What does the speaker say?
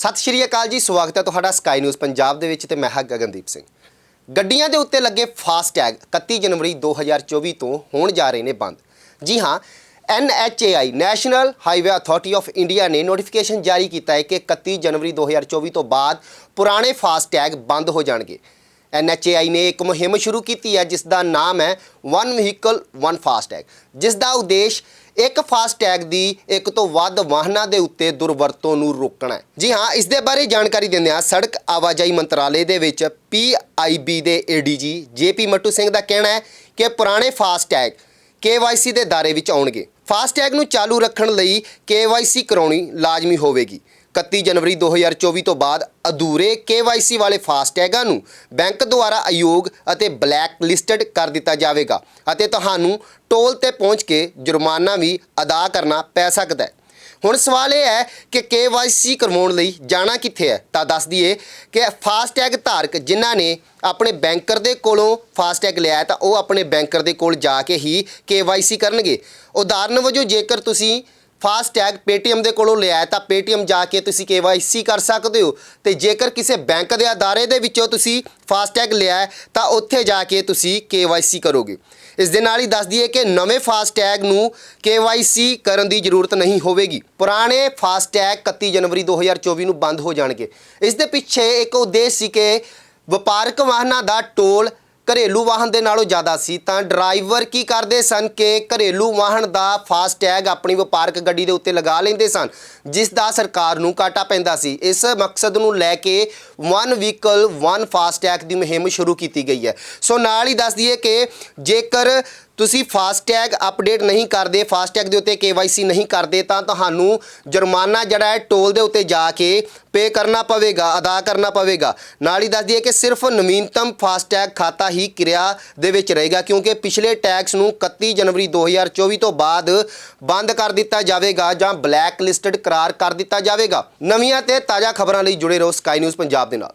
ਸਤਿ ਸ਼੍ਰੀ ਅਕਾਲ ਜੀ, ਸਵਾਗਤ ਹੈ ਤੁਹਾਡਾ ਸਕਾਈ ਨਿਊਜ਼ ਪੰਜਾਬ ਦੇ ਵਿੱਚ ਤੇ ਮੈਂ ਹਾਂ ਗਗਨਦੀਪ ਸਿੰਘ। ਗੱਡੀਆਂ ਦੇ ਉੱਤੇ ਲੱਗੇ ਫਾਸਟ ਟੈਗ 31 ਜਨਵਰੀ 2024 ਤੋਂ ਹੋਣ ਜਾ ਰਹੇ ਨੇ ਬੰਦ। ਜੀ ਹਾਂ NHAI national highway authority of India ਨੇ ਨੋਟੀਫਿਕੇਸ਼ਨ ਜਾਰੀ ਕੀਤਾ ਹੈ ਕਿ 31 ਜਨਵਰੀ 2024 ਤੋਂ ਬਾਅਦ ਪੁਰਾਣੇ ਫਾਸਟ ਟੈਗ ਬੰਦ ਹੋ ਜਾਣਗੇ। NHAI ਨੇ ਇੱਕ ਮੁਹਿੰਮ ਸ਼ੁਰੂ ਕੀਤੀ ਹੈ ਜਿਸ ਦਾ ਨਾਮ ਹੈ ਵਨ ਵਹੀਕਲ ਵਨ ਫਾਸਟੈਗ ਜਿਸ ਦਾ ਉਦੇਸ਼ ਇੱਕ ਫਾਸਟੈਗ ਦੀ ਇੱਕ ਤੋਂ ਵੱਧ ਵਾਹਨਾਂ ਦੇ ਉੱਤੇ ਦੁਰਵਰਤੋਂ ਨੂੰ ਰੋਕਣਾ ਹੈ। ਜੀ ਹਾਂ, ਇਸ ਦੇ ਬਾਰੇ ਜਾਣਕਾਰੀ ਦਿੰਦੇ ਹਾਂ ਸੜਕ ਆਵਾਜਾਈ ਮੰਤਰਾਲੇ ਦੇ ਵਿੱਚ PIB ਦੇ ADG JP ਮੱਟੂ ਸਿੰਘ ਦਾ ਕਹਿਣਾ ਹੈ ਕਿ ਪੁਰਾਣੇ ਫਾਸਟ ਟੈਗ KYC ਦੇ ਦਾਇਰੇ ਵਿੱਚ ਆਉਣਗੇ। ਫਾਸਟੈਗ ਨੂੰ ਚਾਲੂ ਰੱਖਣ ਲਈ KYC ਕਰਾਉਣੀ ਲਾਜ਼ਮੀ ਹੋਵੇਗੀ। 31 ਜਨਵਰੀ 2024 ਤੋਂ ਬਾਅਦ ਅਧੂਰੇ KYC ਵਾਲੇ ਫਾਸਟੈਗਾਂ ਨੂੰ ਬੈਂਕ ਦੁਆਰਾ ਅਯੋਗ ਅਤੇ ਬਲੈਕ ਲਿਸਟਡ ਕਰ ਦਿੱਤਾ ਜਾਵੇਗਾ ਅਤੇ ਤੁਹਾਨੂੰ ਟੋਲ ਤੇ ਪਹੁੰਚ ਕੇ ਜੁਰਮਾਨਾ ਵੀ ਅਦਾ ਕਰਨਾ ਪੈ ਸਕਦਾ ਹੈ। ਹੁਣ ਸਵਾਲ ਇਹ ਹੈ ਕਿ KYC ਕਰਵਾਉਣ ਲਈ ਜਾਣਾ ਕਿੱਥੇ ਹੈ? ਤਾਂ ਦੱਸ ਦਈਏ ਕਿ ਫਾਸਟੈਗ ਧਾਰਕ ਜਿਨ੍ਹਾਂ ਨੇ ਆਪਣੇ ਬੈਂਕਰ ਦੇ ਕੋਲੋਂ ਫਾਸਟੈਗ ਲਿਆ ਤਾਂ ਉਹ ਆਪਣੇ ਬੈਂਕਰ ਦੇ ਕੋਲ ਜਾ ਕੇ ਹੀ KYC ਕਰਨਗੇ। ਉਦਾਹਰਨ ਵਜੋਂ ਜੇਕਰ ਤੁਸੀਂ ਫਾਸਟ ਟੈਗ Paytm ਦੇ ਕੋਲੋਂ ਲਿਆ ਤਾਂ Paytm ਜਾ ਕੇ ਤੁਸੀਂ KYC ਕਰ ਸਕਦੇ ਹੋ। ਤੇ ਜੇਕਰ ਕਿਸੇ ਬੈਂਕ ਦੇ ਅਦਾਰੇ ਦੇ ਵਿੱਚੋਂ ਤੁਸੀਂ ਫਾਸਟ ਟੈਗ ਲਿਆ ਤਾਂ ਉੱਥੇ ਜਾ ਕੇ ਤੁਸੀਂ KYC ਕਰੋਗੇ। ਇਸ ਦੇ ਨਾਲ ਹੀ ਦੱਸ ਦਈਏ ਕਿ ਨਵੇਂ ਫਾਸਟ ਟੈਗ ਨੂੰ KYC ਕਰਨ ਦੀ ਜ਼ਰੂਰਤ ਨਹੀਂ ਹੋਵੇਗੀ। ਪੁਰਾਣੇ ਫਾਸਟ ਟੈਗ 31 ਜਨਵਰੀ 2024 ਨੂੰ ਬੰਦ ਹੋ ਜਾਣਗੇ। ਇਸ ਦੇ ਪਿੱਛੇ ਇੱਕ ਉਦੇਸ਼ ਸੀ ਕਿ ਵਪਾਰਕ ਵਾਹਨਾਂ ਦਾ ਟੋਲ ਘਰੇਲੂ ਵਾਹਨ ਦੇ ਨਾਲੋਂ ਜ਼ਿਆਦਾ ਸੀ, ਤਾਂ ਡਰਾਈਵਰ ਕੀ ਕਰਦੇ ਸਨ ਕਿ ਘਰੇਲੂ ਵਾਹਨ ਦਾ ਫਾਸਟ ਟੈਗ ਆਪਣੀ ਵਪਾਰਕ ਗੱਡੀ ਦੇ ਉੱਤੇ ਲਗਾ ਲੈਂਦੇ ਸਨ, ਜਿਸ ਦਾ ਸਰਕਾਰ ਨੂੰ ਘਾਟਾ ਪੈਂਦਾ ਸੀ। ਇਸ ਮਕਸਦ ਨੂੰ ਲੈ ਕੇ one vehicle one FASTag ਦੀ ਮੁਹਿੰਮ ਸ਼ੁਰੂ ਕੀਤੀ ਗਈ ਹੈ। ਸੋ ਨਾਲ ਹੀ ਦੱਸ ਦਈਏ ਕਿ ਜੇਕਰ ਤੁਸੀਂ ਫਾਸਟੈਗ ਅਪਡੇਟ ਨਹੀਂ ਕਰਦੇ, ਫਾਸਟੈਗ ਦੇ ਉੱਤੇ KYC ਨਹੀਂ ਕਰਦੇ, ਤਾਂ ਤੁਹਾਨੂੰ ਜੁਰਮਾਨਾ ਜਿਹੜਾ ਹੈ ਟੋਲ ਦੇ ਉੱਤੇ ਜਾ ਕੇ ਪੇ ਕਰਨਾ ਪਵੇਗਾ, ਅਦਾ ਕਰਨਾ ਪਵੇਗਾ। ਨਾਲ ਹੀ ਦੱਸ ਦਈਏ ਕਿ ਸਿਰਫ ਨਵੀਨਤਮ ਫਾਸਟੈਗ ਖਾਤਾ ਹੀ ਕਿਰਿਆ ਦੇ ਵਿੱਚ ਰਹੇਗਾ, ਕਿਉਂਕਿ ਪਿਛਲੇ ਟੈਕਸ ਨੂੰ 31 ਜਨਵਰੀ 2024 ਤੋਂ ਬਾਅਦ ਬੰਦ ਕਰ ਦਿੱਤਾ ਜਾਵੇਗਾ ਜਾਂ ਬਲੈਕ ਲਿਸਟਡ ਕਰਾਰ ਕਰ ਦਿੱਤਾ ਜਾਵੇਗਾ। ਨਵੀਆਂ ਤੇ ਤਾਜ਼ਾ ਖਬਰਾਂ ਲਈ ਜੁੜੇ ਰਹੋ ਸਕਾਈ ਨਿਊਜ਼ ਪੰਜਾਬ ਦੇ ਨਾਲ।